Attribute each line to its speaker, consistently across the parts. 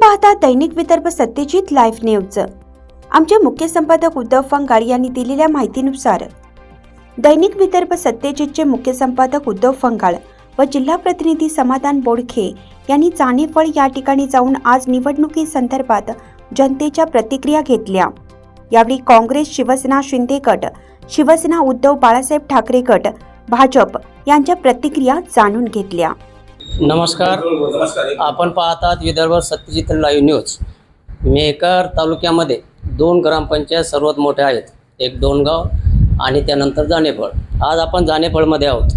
Speaker 1: पाहता दैनिक Vidarbha Satyajit live news. आमचे मुख्य संपादक उद्धव फंगाळ यांनी दिलेल्या माहितीनुसार दैनिक विदर्भ सत्यजितचे मुख्य संपादक उद्धव फंगाळ व जिल्हा प्रतिनिधी समाधान बोडखे यांनी चाणेफळ या ठिकाणी जाऊन आज निवडणुकीसंदर्भात जनतेच्या प्रतिक्रिया घेतल्या. यावेळी काँग्रेस शिवसेना शिंदे गट शिवसेना उद्धव बाळासाहेब ठाकरे गट भाजप यांच्या प्रतिक्रिया जाणून घेतल्या.
Speaker 2: नमस्कार. आपण पाहतात विदर्भ सत्यजित लाईव्ह न्यूज. मेहकर तालुक्यामध्ये दोन ग्रामपंचायत सर्वात मोठ्या आहेत. एक दोनगाव आणि त्यानंतर जानेफळ. आज आपण जानेफळमध्ये आहोत.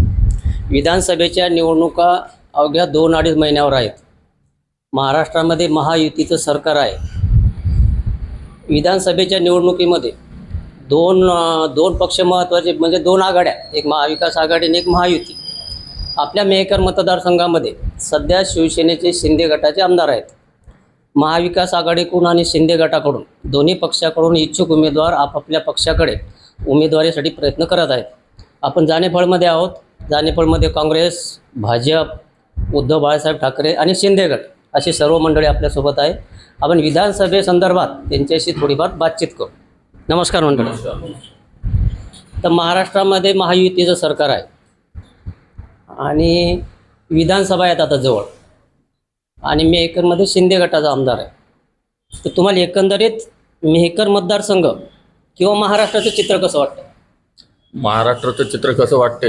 Speaker 2: विधानसभेच्या निवडणुका अवघ्या दोन अडीच महिन्यावर आहेत. महाराष्ट्रामध्ये महायुतीचं सरकार आहे. विधानसभेच्या निवडणुकीमध्ये दोन दोन पक्ष महत्त्वाचे म्हणजे दोन आघाड्या एक महाविकास आघाडी आणि एक महायुती. आपल्या मेहकर मतदारसंघामध्ये सध्या शिवसेनेचे शिंदे गटाचे आमदार आहेत. महाविकास आघाडीकडून आणि शिंदे गटाकडून दोन्ही पक्षाकडून इच्छुक उमेदवार आपापल्या पक्षाकडे उमेदवारीसाठी प्रयत्न करत आहेत. आपण जानेफळमध्ये आहोत. जानेफळमध्ये काँग्रेस भाजप उद्धव बाळासाहेब ठाकरे आणि शिंदे गट अशी सर्व मंडळी आपल्यासोबत आहे. आपण विधानसभेसंदर्भात त्यांच्याशी थोडीफार बातचीत करू. नमस्कार मंडळी. तर महाराष्ट्रामध्ये महायुतीचं सरकार आहे. आणि विधानसभा आहेत आता जवळ. आणि मेहकरमध्ये शिंदे गटाचा आमदार आहे. तर तुम्हाला एकंदरीत मेहकर मतदारसंघ किंवा महाराष्ट्राचं चित्र कसं वाटतं
Speaker 3: महाराष्ट्राचं चित्र कसं वाटते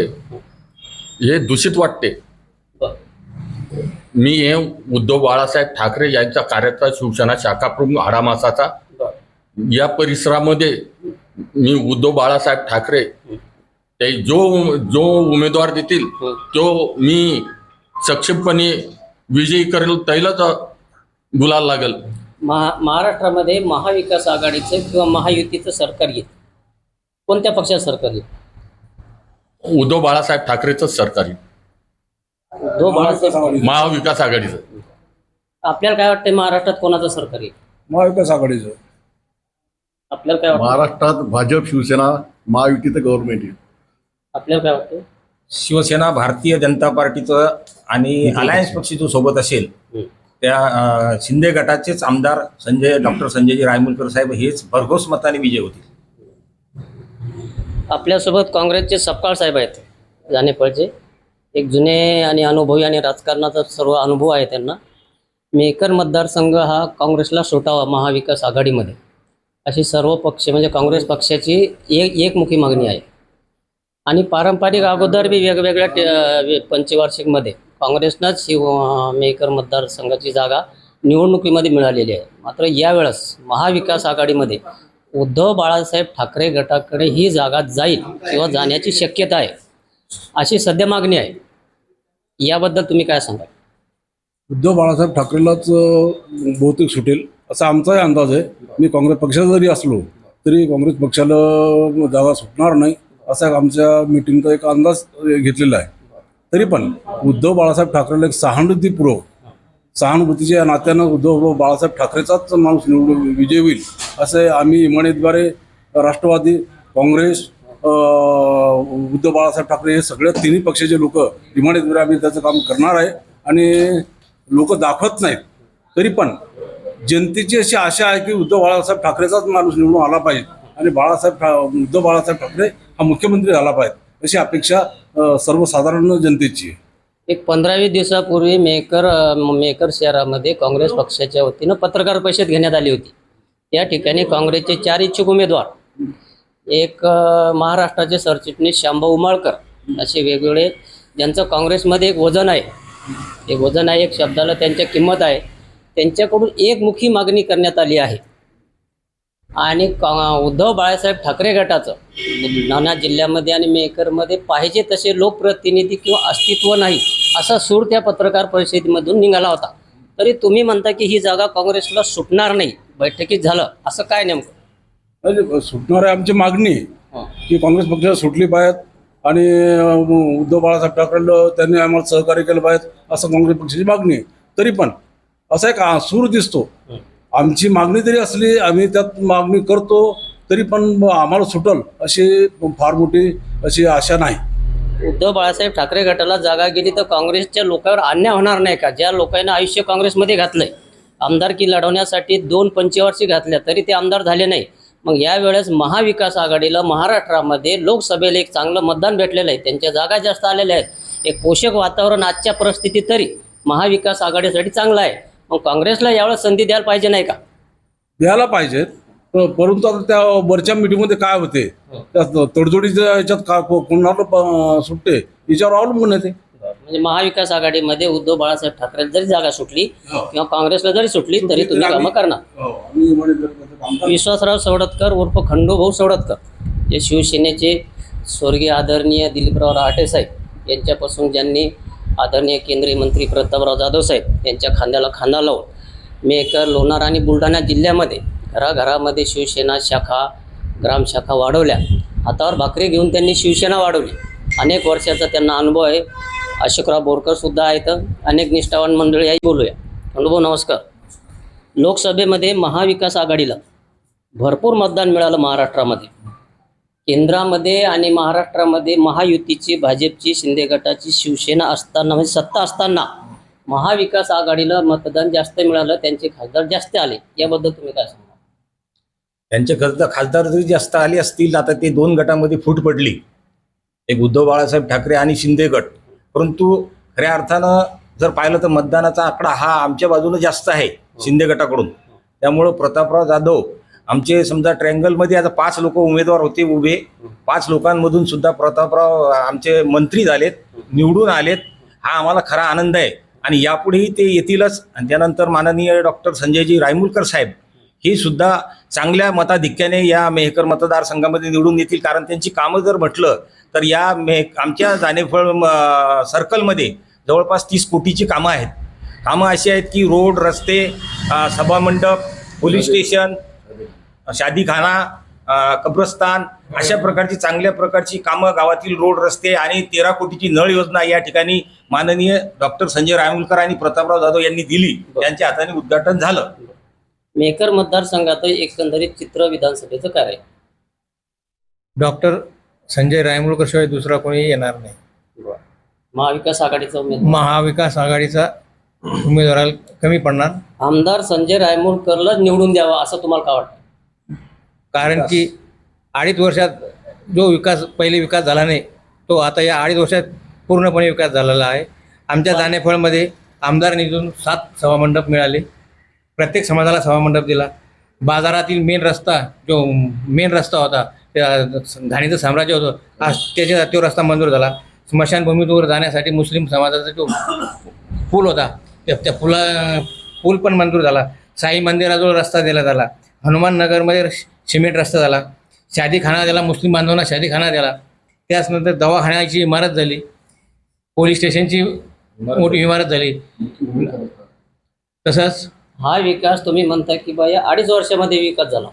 Speaker 3: हे दूषित वाटते मी हे उद्धव बाळासाहेब ठाकरे यांच्या कार्याचा शिवसेना शाखा प्रमुख आडामासाचा या परिसरामध्ये मी उद्धव बाळासाहेब ठाकरे ते जो जो उमेदवार देतील तो मी सक्षमपणे विजयी करेल त्यालाच गुलाल लागेल.
Speaker 2: महा महाराष्ट्रामध्ये महाविकास आघाडीचं किंवा महायुतीचं सरकार येईल. कोणत्या पक्षाचं सरकार येईल?
Speaker 3: उद्धव बाळासाहेब ठाकरेचंच सरकारी
Speaker 2: उद्धव बाळासाहेब
Speaker 3: महाविकास आघाडीचं.
Speaker 2: आपल्याला काय वाटतं महाराष्ट्रात कोणाचं सरकार येईल?
Speaker 4: महाविकास आघाडीचं.
Speaker 2: आपल्याला काय वाटतं
Speaker 5: महाराष्ट्रात भाजप शिवसेना महायुतीचं गव्हर्नमेंट आहे
Speaker 2: आपल्याला काय वाटतं
Speaker 6: शिवसेना भारतीय जनता पार्टीचं आणि अलायन्स पक्ष जो सोबत असेल. त्या अं, शिंदे गटाचेच आमदार संजय डॉक्टर संजयजी रायमुलकर साहेब हेच भरघोस मताने विजय होतील
Speaker 2: आपल्यासोबत काँग्रेसचे सपकाळ साहेब आहेत जानेफळचे एक जुने आणि अनुभवी आणि राजकारणाचा सर्व अनुभव आहे त्यांना. मेकर मतदारसंघ हा काँग्रेसला सुटावा महाविकास आघाडीमध्ये. अशी सर्व पक्ष म्हणजे काँग्रेस पक्षाची एक एकमुखी मागणी आहे. आणि पारंपरिक अगोदर बी वेगवेगळ्या पंचवार्षिकमध्ये काँग्रेसनंच शिव मेकर मतदारसंघाची जागा निवडणुकीमध्ये मिळालेली आहे. मात्र यावेळेस महाविकास आघाडीमध्ये उद्धव बाळासाहेब ठाकरे गटाकडे ही जागा जाईल किंवा जाण्याची शक्यता आहे अशी सध्या मागणी आहे. याबद्दल तुम्ही काय सांगाल?
Speaker 4: उद्धव बाळासाहेब ठाकरेलाच बहुतेक सुटेल असा आमचाही अंदाज आहे. मी काँग्रेस पक्षात जरी असलो तरी काँग्रेस पक्षाला जागा सुटणार नाही. असा एक आमच्या मिटिंगचा एक अंदाज घेतलेला आहे. तरी पण उद्धव बाळासाहेब ठाकरेला एक सहानुभूतीपूर्वक सहानुभूतीच्या नात्यानं उद्धव बाळासाहेब ठाकरेचाच माणूस निवडून विजय होईल असे आम्ही इमानेद्वारे राष्ट्रवादी काँग्रेस उद्धव बाळासाहेब ठाकरे हे सगळ्या तिन्ही पक्षाचे लोक इमानेद्वारे आम्ही त्याचं काम करणार आहे आणि लोक दाखवत नाहीत. तरी पण जनतेची अशी आशा आहे की उद्धव बाळासाहेब ठाकरेचाच माणूस निवडून आला पाहिजे आणि बाळासाहेब ठा उद्धव बाळासाहेब ठाकरे हा मुख्यमंत्री झाला पाहिजे अशी अपेक्षा सर्वसाधारण जनतेची आहे.
Speaker 2: एक पंधरा वीस दिवसापूर्वी मेकर मेकर शहरामध्ये काँग्रेस पक्षाच्या वतीनं पत्रकार परिषद घेण्यात आली होती. त्या ठिकाणी काँग्रेसचे चार इच्छुक उमेदवार एक महाराष्ट्राचे सरचिटणीस शांभाऊ उमाळकर असे वेगवेगळे ज्यांचं काँग्रेसमध्ये एक वजन आहे. एक वजन आहे एक शब्दाला त्यांच्या किंमत आहे. त्यांच्याकडून एकमुखी मागणी करण्यात आली आहे. आणि उद्धव बाळासाहेब ठाकरे गटाचं. नाना जिल्ह्यामध्ये आणि मेकरमध्ये पाहिजे तसे लोकप्रतिनिधी किंवा अस्तित्व नाही असा सूर त्या पत्रकार परिषदेमधून निघाला होता. तरी तुम्ही म्हणता की ही जागा काँग्रेसला सुटणार नाही बैठकीत झालं असं काय नेमकं?
Speaker 4: सुटणार आहे आमची मागणी. की काँग्रेस पक्षाला सुटली पाहिजेत आणि उद्धव बाळासाहेब ठाकरेला त्यांनी आम्हाला सहकार्य केलं पाहिजे असं काँग्रेस पक्षाची मागणी आहे. तरी पण असा एक सूर दिसतो. आमची मागणी जरी असली आम्ही त्यात मागणी करतो तरी पण आम्हाला सुटल अशी फार मोठी अशी आशा नाही.
Speaker 2: उद्धव बाळासाहेब ठाकरे गटाला जागा गेली तर काँग्रेसच्या लोकांवर अन्याय होणार नाही का? ज्या लोकांना आयुष्य काँग्रेसमध्ये घातलंय आमदारकी लढवण्यासाठी दोन पंचवार्षिक घातल्या तरी ते आमदार झाले नाही. मग यावेळेस महाविकास आघाडीला महाराष्ट्रामध्ये लोकसभेला एक चांगलं मतदान भेटलेलं आहे. त्यांच्या जागा जास्त आलेल्या आहेत. एक पोषक वातावरण आजच्या परिस्थितीत तरी महाविकास आघाडीसाठी चांगलं आहे. मग काँग्रेसला यावेळेस संधी द्यायला पाहिजे नाही का?
Speaker 4: द्यायला पाहिजेत प- परंतु आता त्या वरच्या मीटिंगमध्ये काय होते? त्या तडजोडीच्या याच्यात का को- कोणाला प- सुटते? याच्यावर अवलंबून येते
Speaker 2: म्हणजे महाविकास आघाडीमध्ये उद्धव बाळासाहेब ठाकरे जरी जागा सुटली किंवा काँग्रेसला जरी सुटली तरी तुम्ही कामं करणार. विश्वासराव सवडतकर उर्फ खंडूभाऊ सवडतकर जे शिवसेनेचे स्वर्गीय आदरणीय दिलीपराव रहाटे साहेब यांच्यापासून ज्यांनी आदरणीय केंद्रीय मंत्री प्रतापराव जाधव साहेब यांच्या खांद्याला खांदा लावून मी एक लोणार आणि बुलढाणा जिल्ह्यामध्ये घराघरामध्ये शिवसेना शाखा ग्रामशाखा वाढवल्या. हातावर भाकरी घेऊन त्यांनी शिवसेना वाढवली. अनेक वर्षाचा त्यांना अनुभव आहे. अशोकराव बोरकरसुद्धा आहेत. अनेक निष्ठावान मंडळी आहे. बोलूया. अनुभव नमस्कार. लोकसभेमध्ये महाविकास आघाडीला भरपूर मतदान मिळालं महाराष्ट्रामध्ये. केंद्रामध्ये आणि महाराष्ट्रामध्ये महायुतीची भाजपची शिंदे गटाची शिवसेना असताना म्हणजे सत्ता असताना महाविकास आघाडीला मतदान जास्त मिळालं त्यांचे खासदार जास्त आले. याबद्दल तुम्ही काय सांगा
Speaker 6: त्यांचे खासदार खासदार जरी जास्त आले असतील आता ते दोन गटामध्ये फूट पडली. एक उद्धव बाळासाहेब ठाकरे आणि शिंदे गट. परंतु खऱ्या अर्थानं जर पाहिलं तर मतदानाचा आकडा हा आमच्या बाजूने जास्त आहे शिंदे गटाकडून. त्यामुळं प्रतापराव जाधव आमचे समजा ट्रँगलमध्ये आता पाच लोक उमेदवार होते उभे. पाच लोकांमधून सुद्धा प्रतापराव आमचे मंत्री झालेत निवडून आलेत. हा आम्हाला खरा आनंद आहे. आणि यापुढेही ते येतीलच. आणि त्यानंतर माननीय डॉक्टर संजयजी रायमुलकर साहेब ही सुद्धा चांगल्या मताधिक्याने या मेहकर मतदारसंघामध्ये निवडून येतील. कारण त्यांची कामं जर म्हटलं तर या मे आमच्या जानेफळ सर्कलमध्ये जवळपास तीस कोटीची कामं आहेत. कामं अशी आहेत की रोड रस्ते सभामंडप पोलीस स्टेशन शादीखाना कब्रस्तान अशा प्रकारची चांगल्या प्रकारची कामं गावातील रोड रस्ते आणि तेरा कोटीची नळ योजना या ठिकाणी माननीय डॉक्टर संजय रायमुलकर आणि प्रतापराव जाधव यांनी दिली. त्यांच्या हाताने उद्घाटन झालं.
Speaker 2: मेकर मतदारसंघात एकंदरीत चित्र विधानसभेचं काय
Speaker 7: डॉक्टर संजय रायमुळकर शिवाय दुसरा कोणी येणार नाही.
Speaker 2: महाविकास आघाडीचा उमेदवार.
Speaker 7: महाविकास आघाडीचा उमेदवाराला कमी पडणार.
Speaker 2: आमदार संजय रायमुलकरलाच निवडून द्यावा असं तुम्हाला काय वाटतं?
Speaker 7: कारण की अडीच वर्षात जो विकास पहिले विकास झाला नाही तो आता या अडीच वर्षात पूर्णपणे विकास झालेला आहे. आमच्या जानेफळमध्ये आमदार निधून सात सभामंडप मिळाले. प्रत्येक समाजाला सभामंडप दिला. बाजारातील मेन रस्ता जो मेन रस्ता होता त्या घाणीचं साम्राज्य होतं आज त्याच्या तो रस्ता मंजूर झाला. स्मशानभूमीवर जाण्यासाठी मुस्लिम समाजाचा जो पूल होता त्या त्या पुला पूल पण मंजूर झाला. साई मंदिराजवळ रस्ता दिला झाला. हनुमान नगरमध्ये सिमेंट रस्ता झाला शादीखाना दिला मुस्लिम बांधवांना शादीखाना दिला त्याचनंतर दवाखान्याची इमारत झाली. पोलीस स्टेशनची मोठी इमारत झाली. तसंच
Speaker 2: हा विकास तुम्ही म्हणता की बा या अडीच वर्षामध्ये विकास झाला.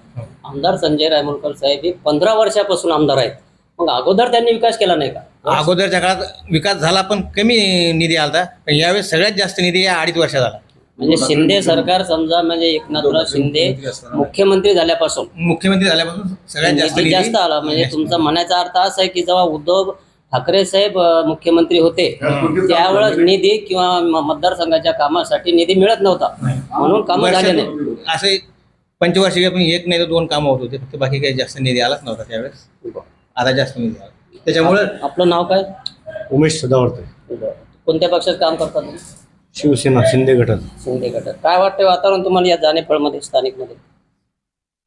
Speaker 2: आमदार संजय रायमुलकर साहेब हे पंधरा वर्षापासून आमदार आहेत. मग अगोदर त्यांनी विकास केला नाही का?
Speaker 7: अगोदरच्या काळात विकास झाला पण कमी निधी आला पण यावेळेस सगळ्यात जास्त निधी या अडीच वर्षात आला.
Speaker 2: म्हणजे शिंदे सरकार समजा म्हणजे एकनाथराव शिंदे मुख्यमंत्री झाल्यापासून.
Speaker 7: मुख्यमंत्री झाल्यापासून सगळ्यात जास्त
Speaker 2: निधी
Speaker 7: निधी
Speaker 2: जास्त आला? म्हणजे तुमचा म्हणायचा अर्थ असा आहे की जेव्हा उद्धव ठाकरे साहेब अं, मुख्यमंत्री होते त्यावेळेस निधी किंवा म- मतदारसंघाच्या कामासाठी निधी मिळत नव्हता. म्हणून कामं झाले नाही.
Speaker 7: वर्षातून असे पंचवार्षिक पण एक नाही तर दोन कामं होत होते. फक्त बाकी काही जास्त निधी आलाच नव्हता त्यावेळेस. आता जास्त निधी आला. त्याच्यामुळे
Speaker 2: आपलं नाव काय?
Speaker 8: उमेश सदावर्ते.
Speaker 2: कोणत्या पक्षात काम करता तुम्ही?
Speaker 8: शिवसेना शिंदे गटात
Speaker 2: शिंदे गटात काय वाटतं वातावरण तुम्हाला या जानेफळमध्ये स्थानिकमध्ये?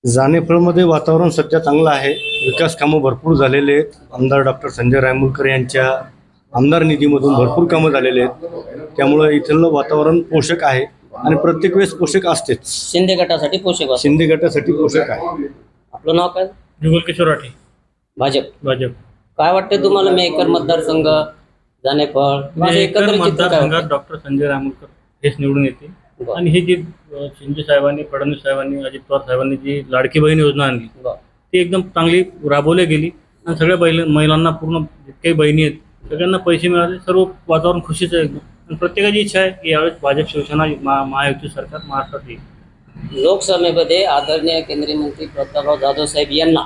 Speaker 8: जानेफळमध्ये वातावरण सध्या चांगलं आहे. विकास कामं भरपूर झालेले आहेत. आमदार डॉक्टर संजय रायमुलकर यांच्या आमदार निधीमधून भरपूर कामं झालेले आहेत. त्यामुळं इथलं वातावरण पोषक आहे आणि प्रत्येक वेळेस पोषक असतेच.
Speaker 2: शिंदे गटासाठी पोषक वाटतं.
Speaker 8: शिंदे गटासाठी पोषक आहे.
Speaker 2: आपलं नाव काय?
Speaker 9: जुगल किशोर राठे.
Speaker 2: भाजप.
Speaker 9: भाजप.
Speaker 2: काय वाटते तुम्हाला मेकर मतदारसंघ जानेफळ
Speaker 9: मतदारसंघात
Speaker 2: वाटतं?
Speaker 9: डॉक्टर संजय रामोलकर हेच निवडून येतील. आणि हे जे शिंदे साहेबांनी फडणवीस साहेबांनी अजित पवार साहेबांनी जी लाडकी बहीण योजना आणली. ती एकदम चांगली राबवली गेली. आणि सगळ्या बैल महिलांना पूर्ण जितके बहिणी आहेत सगळ्यांना पैसे मिळाले. सर्व वातावरण खुशीचं आहे एकदम. आणि प्रत्येकाची इच्छा आहे की यावेळेस भाजप शिवसेना महा- महायुती सरकार महाराष्ट्रात येईल.
Speaker 2: लोकसभेमध्ये आदरणीय केंद्रीय मंत्री प्रतापराव जाधव साहेब यांना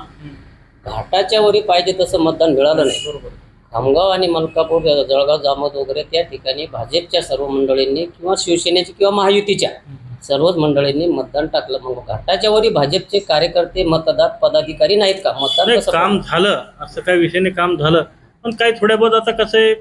Speaker 2: घाटाच्या वरी पाहिजे तसं मतदान मिळालं नाही.
Speaker 9: बरोबर.
Speaker 2: खामगाव आणि मलकापूर जळगाव जामोद वगैरे त्या ठिकाणी भाजपच्या सर्व मंडळींनी किंवा शिवसेनेची किंवा महायुतीच्या सर्वच मंडळींनी मतदान टाकलं. मग घाटाच्या वरी भाजपचे कार्यकर्ते मतदार पदाधिकारी नाहीत का? मतदान
Speaker 9: काम झालं. असं काही विषयाने काम झालं. पण काही थोड्या बहुत आता कसं आहे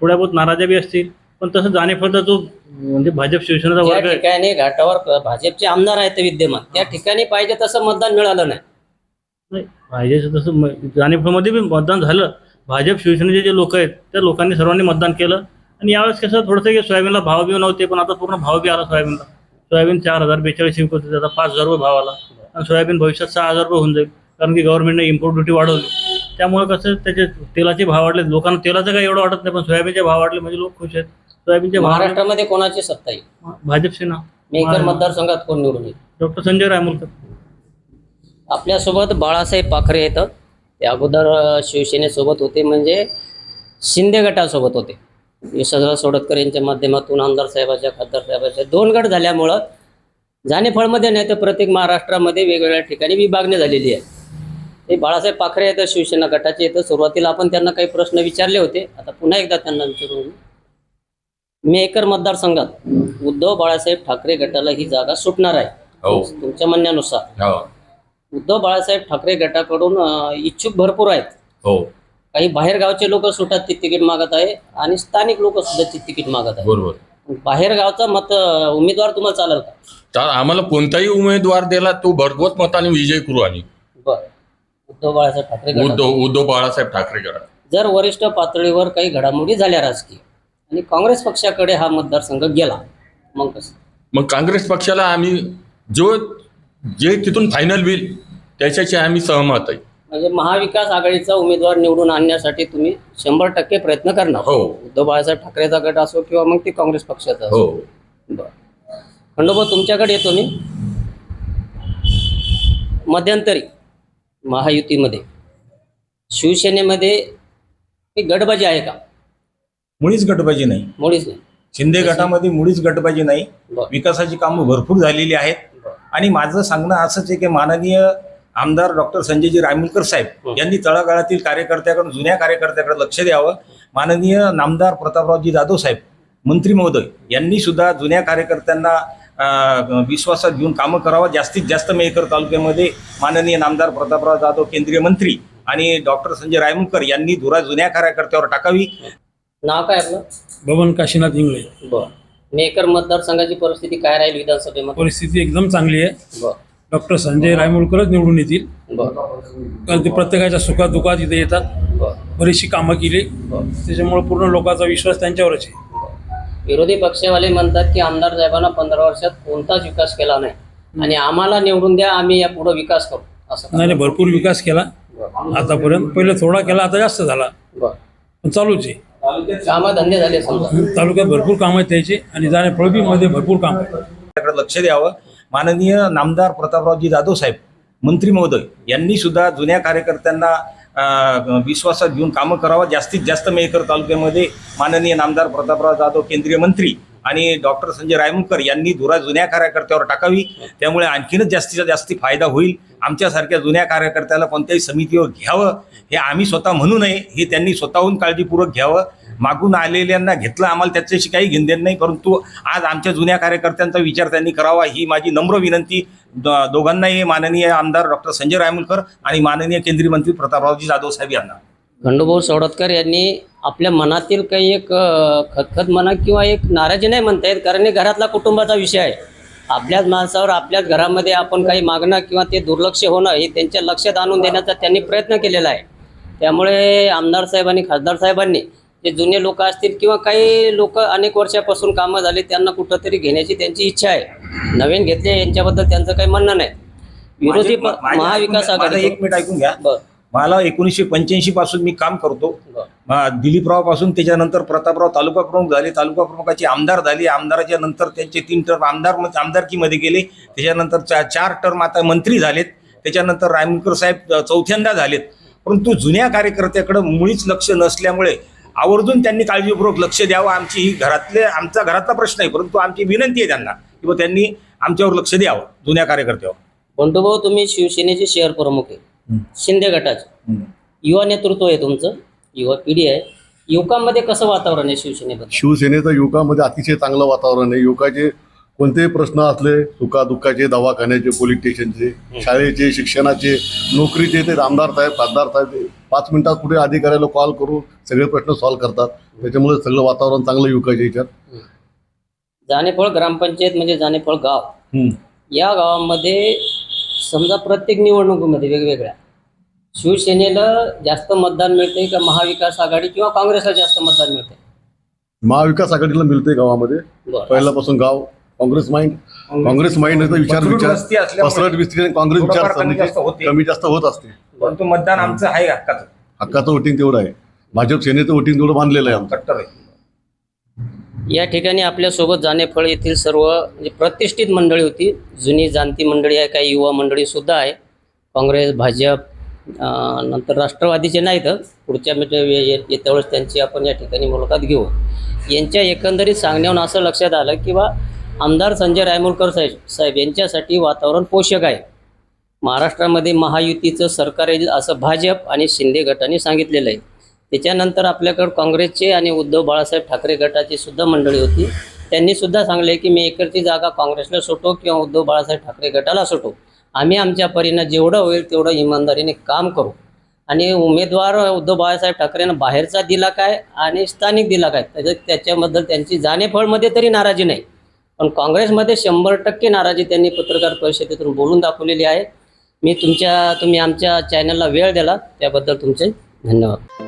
Speaker 9: थोड्या बहुत नाराजा बी असतील. पण तसं जाणेफळता जो म्हणजे भाजप शिवसेनेचा वर्ग
Speaker 2: ठिकाणी घाटावर भाजपचे आमदार आहेत विद्यमान त्या ठिकाणी पाहिजे तसं मतदान मिळालं नाही.
Speaker 9: पाहिजे तसं जाणेफळमध्ये बी मतदान झालं. भाजप शिवसेनेचे जे लोक आहेत त्या लोकांनी सर्वांनी मतदान केलं. आणि यावेळेस कसं थोडंसं की सोयाबीनला भाव बी नव्हते पण आता पूर्ण भाव बी आला सोयाबीनला. सोयाबीन चार हजार बेचाळीस विकत होते आता पाच हजार रुपये भाव आला. आणि सोयाबीन भविष्यात सहा हजार रुपये होऊन जाईल कारण की गव्हर्नमेंटने इम्पोर्ट ड्युटी वाढवली. त्यामुळे कसं त्याचे तेलाचे भाव वाढले लोकांना तेलाचं काही एवढं वाटत नाही पण सोयाबीनचे भाव वाढले म्हणजे लोक खुश आहेत. सोयाबीनचे.
Speaker 2: महाराष्ट्रामध्ये कोणाची सत्ता येईल
Speaker 9: भाजप सेना.
Speaker 2: मेकर मतदारसंघात कोण निवडून येईल?
Speaker 9: डॉक्टर संजय रायमुलकर.
Speaker 2: आपल्यासोबत बाळासाहेब पाखरे येतं ते अगोदर शिवसेनेसोबत होते म्हणजे शिंदे गटासोबत होते. यशवंतराव सोडतकर यांच्या माध्यमातून आमदार साहेबाच्या खासदार साहेबाच्या दोन गट झाल्यामुळं जाणेफळमध्ये नाही तर प्रत्येक महाराष्ट्रामध्ये वेगवेगळ्या ठिकाणी विभागणी झालेली आहे. ते बाळासाहेब पाखरे येतं शिवसेना गटाचे येतं सुरुवातीला आपण त्यांना काही प्रश्न विचारले होते. आता पुन्हा एकदा त्यांना विचारून. मेकर मतदारसंघात उद्धव बाळासाहेब ठाकरे गटाला ही जागा सुटणार आहे.
Speaker 3: हो.
Speaker 2: तुमच्या म्हणण्यानुसार.
Speaker 3: हो.
Speaker 2: उद्धव बाळासाहेब ठाकरे गटाकडून इच्छुक भरपूर आहेत.
Speaker 3: हो.
Speaker 2: काही बाहेरगावचे लोक सुटात ती तिकीट मागत आहे आणि स्थानिक लोक सुद्धा ती तिकीट मागत आहे
Speaker 3: बरोबर.
Speaker 2: बाहेरगावचा मत उमेदवार तुम्हाला चालेल का?
Speaker 3: तर आम्हाला कोणताही उमेदवार दिला तो भरघोस मताने विजय करू आम्ही.
Speaker 2: बर. उद्धव बाळासाहेब ठाकरे.
Speaker 3: उद्धव उद्धव बाळासाहेब ठाकरे करा
Speaker 2: जर वरिष्ठ पातळीवर काही घडामोडी झाल्या राजकीय आणि काँग्रेस पक्षाकडे हा मतदारसंघ गेला मग कसं?
Speaker 3: मग काँग्रेस पक्षाला आम्ही जो जे तिथून फायनल होईल त्याच्याशी आम्ही सहमत आहे.
Speaker 2: म्हणजे महाविकास आघाडीचा उमेदवार निवडून आणण्यासाठी तुम्ही शंभर टक्के प्रयत्न करणार.
Speaker 3: हो.
Speaker 2: उद्धव बाळासाहेब ठाकरेचा गट असो किंवा मग ते काँग्रेस पक्षाचा असो.
Speaker 3: हो.
Speaker 2: बरं. खंडोबा तुमच्याकडे येतो मी. मध्यंतरी महायुतीमध्ये शिवसेनेमध्ये काही गडबाजी आहे का?
Speaker 6: मुळीच गटबाजी नाही.
Speaker 2: मुळीच नाही.
Speaker 6: शिंदे गटामध्ये मुळीच गटबाजी नाही.
Speaker 2: बरं.
Speaker 6: विकासाची कामं भरपूर झालेली आहेत. आणि माझं सांगणं असंच आहे की माननीय आमदार डॉक्टर संजयजी रायमुलकर साहेब
Speaker 2: हं.
Speaker 6: यांनी तळागाळातील कार्यकर्त्याकडून जुन्या कार्यकर्त्याकडे लक्ष द्यावं. माननीय नामदार प्रतापरावजी जाधव साहेब मंत्री महोदय यांनी सुद्धा जुन्या कार्यकर्त्यांना विश्वासात घेऊन कामं करावं. जास्तीत जास्त मेहकर तालुक्यामध्ये माननीय नामदार प्रतापराव जाधव केंद्रीय मंत्री आणि डॉक्टर संजय रायमुलकर यांनी धुरा जुन्या कार्यकर्त्यावर टाकावी.
Speaker 2: नाव काय आपलं?
Speaker 10: बबन काशीनाथ इंगळे.
Speaker 2: बरं. मेकर मतदारसंघाची परिस्थिती काय राहील विधानसभेमध्ये?
Speaker 10: परिस्थिती एकदम चांगली आहे. डॉक्टर संजय रायमुलकरच निवडून येतील. कारण ते प्रत्येकाच्या सुखात दुखात इथे येतात.
Speaker 2: बरं.
Speaker 10: बरीचशी कामं केली. त्याच्यामुळे पूर्ण लोकांचा विश्वास त्यांच्यावरच आहे.
Speaker 2: विरोधी पक्षवाले म्हणतात की आमदार साहेबांना पंधरा वर्षात कोणताच विकास केला नाही. आणि आम्हाला निवडून द्या आम्ही या पुढे विकास करू. असं
Speaker 10: नाही नाही, भरपूर विकास केला. आतापर्यंत पहिले थोडा केला आता जास्त झाला. पण चालूच आहे.
Speaker 2: कामं धंदे झाले समजा.
Speaker 10: तालुक्यात भरपूर कामं आहेत त्याचे आणि जाणे मध्ये भरपूर काम आहे
Speaker 6: त्याकडे लक्ष द्यावं. माननीय नामदार प्रतापरावजी जाधव साहेब मंत्री महोदय यांनी सुद्धा जुन्या कार्यकर्त्यांना विश्वासात घेऊन कामं करावं. जास्तीत जास्त मेहकर तालुक्यामध्ये माननीय नामदार प्रतापराव जाधव केंद्रीय मंत्री आणि डॉक्टर संजय रायमुलकर यांनी धुरा जुन्या कार्यकर्त्यावर टाकावी. त्यामुळे आणखीनच जास्तीत जास्त फायदा होईल. आमच्यासारख्या जुन्या कार्यकर्त्याला कोणत्याही समितीवर घ्यावं. हे आम्ही स्वतः म्हणू नये. हे त्यांनी स्वतःहून काळजीपूर्वक घ्यावं. मागून आलेल्यांना घेतलं आम्हाला त्याच्याशी काही घेणदेण नाही. परंतु आज आमच्या जुन्या कार्यकर्त्यांचा विचार त्यांनी करावा. ही माझी नम्र विनंती द- दोघांनाही माननीय आमदार डॉक्टर संजय रायमुलकर आणि माननीय केंद्रीय मंत्री प्रतापरावजी जाधव साहेब यांना.
Speaker 2: खंडूभाऊ सवडतकर यांनी आपल्या मनातील काही एक खतखत म्हणा किंवा एक नाराजी नाही म्हणता येत कारण हे घरातला कुटुंबाचा विषय आहे. आपल्याच माणसावर आपल्याच घरामध्ये आपण काही मागणं किंवा ते दुर्लक्ष होणं हे त्यांच्या लक्षात आणून देण्याचा त्यांनी प्रयत्न केलेला आहे. त्यामुळे आमदार साहेब आणि खासदार साहेबांनी जे जुने लोक असतील किंवा काही लोक अनेक वर्षापासून कामं झाली त्यांना कुठंतरी घेण्याची त्यांची इच्छा आहे. नवीन घेतले यांच्याबद्दल त्यांचं काही म्हणणं नाही. विरोधी महाविकास आघाडी
Speaker 6: एक मिनिट ऐकून घ्या.
Speaker 2: बरं.
Speaker 6: मला एकोणीसशे पंच्याऐंशी पासून मी काम करतो. दिलीपरावपासून त्याच्यानंतर प्रतापराव तालुका प्रमुख झाले. तालुका प्रमुखाचे आमदार झाले. आमदाराच्या नंतर त्यांचे तीन टर्म आमदार आमदारकीमध्ये गेले. त्याच्यानंतर चा- चार टर्म आता मंत्री झालेत. त्याच्यानंतर रायमुलकर साहेब चौथ्यांदा झालेत. परंतु जुन्या कार्यकर्त्याकडे मुळीच लक्ष नसल्यामुळे आवर्जून त्यांनी काळजीपूर्वक लक्ष द्यावं. आमची ही घरातले आमचा घरातला प्रश्न आहे. परंतु आमची विनंती आहे त्यांना की बुवा त्यांनी आमच्यावर लक्ष द्यावं. जुन्या कार्यकर्त्यावर.
Speaker 2: बंडूभाऊ तुम्ही शिवसेनेचे शहर प्रमुख आहे. शिंदे गटाचे. युवा नेतृत्व आहे तुमचं युवा पिढी आहे. युवकांमध्ये कसं वातावरण आहे शिवसेनेबद्दल
Speaker 5: शिवसेनेचं युवकामध्ये अतिशय चांगलं वातावरण आहे. युवकाचे कोणतेही प्रश्न असले सुखादुःखाचे दवाखान्याचे पोलीस स्टेशनचे शाळेचे शिक्षणाचे नोकरीचे ते आमदार साहेब खासदार साहेब पाच मिनिटात कुठे अधिकाऱ्याला कॉल करून सगळे प्रश्न सॉल्व्ह करतात. त्याच्यामुळे सगळं वातावरण चांगलं युवकाच्या याच्यात.
Speaker 2: जानेफळ ग्रामपंचायत म्हणजे जानेफळ गाव. या गावामध्ये समजा प्रत्येक निवडणुकीमध्ये वेगवेगळ्या. शिवसेनेला जास्त मतदान मिळते का महाविकास आघाडी किंवा काँग्रेसला जास्त मतदान मिळते
Speaker 5: महाविकास आघाडीला मिळते गावामध्ये.
Speaker 2: बरं.
Speaker 5: पहिल्यापासून गाव काँग्रेस माइंड काँग्रेस माइंड विचार
Speaker 6: पसरट
Speaker 5: विचार
Speaker 6: वस्ती असल्यामुळे
Speaker 5: पसरट विस्ती आणि काँग्रेस
Speaker 6: थोडंफार कमी
Speaker 5: विचार
Speaker 6: जास्त होते.
Speaker 5: कमी जास्त होत असते.
Speaker 6: परंतु मतदान आमचं आहे हक्काचं.
Speaker 5: हक्काचं वोटिंग तेवढं आहे. भाजप सेनेचं वोटिंग तेवढं बांधलेलं आहे आमचं.
Speaker 6: कट्टर आहे.
Speaker 2: या ठिकाणी आपल्यासोबत जानेफळ येथील सर्व म्हणजे प्रतिष्ठित मंडळी होती. जुनी जाणती मंडळी आहे काही युवा मंडळीसुद्धा आहे. काँग्रेस भाजप नंतर राष्ट्रवादीचे नाहीत. पुढच्या म्हणजे येत्या वेळेस त्यांची आपण या ठिकाणी मुलाखत घेऊ. यांच्या एकंदरीत सांगण्याहून असं लक्षात आलं की बा आमदार संजय रायमुलकर साहेब साहेब यांच्यासाठी वातावरण पोषक आहे. महाराष्ट्रामध्ये महायुतीचं सरकार येईल असं भाजप आणि शिंदे गटाने सांगितलेलं आहे. त्याच्यानंतर आपल्याकडं काँग्रेसचे आणि उद्धव बाळासाहेब ठाकरे गटाची सुद्धा मंडळी होती. त्यांनी सुद्धा सांगले की मी एकरची जागा काँग्रेसला सुटो किंवा उद्धव बाळासाहेब ठाकरे गटाला सुटो आम्ही आमच्या परीनं जेवढं होईल तेवढं इमानदारीने काम करू. आणि उमेदवार उद्धव बाळासाहेब ठाकरेंना बाहेरचा दिला काय आणि स्थानिक दिला काय त्याच्या त्याच्याबद्दल त्यांची जाणेफळमध्ये तरी नाराजी नाही. पण काँग्रेसमध्ये शंभर टक्के नाराजी त्यांनी पत्रकार परिषदेतून बोलून दाखवलेली आहे. मी तुमच्या तुम्ही आमच्या चॅनलला वेळ दिला त्याबद्दल तुमचे धन्यवाद.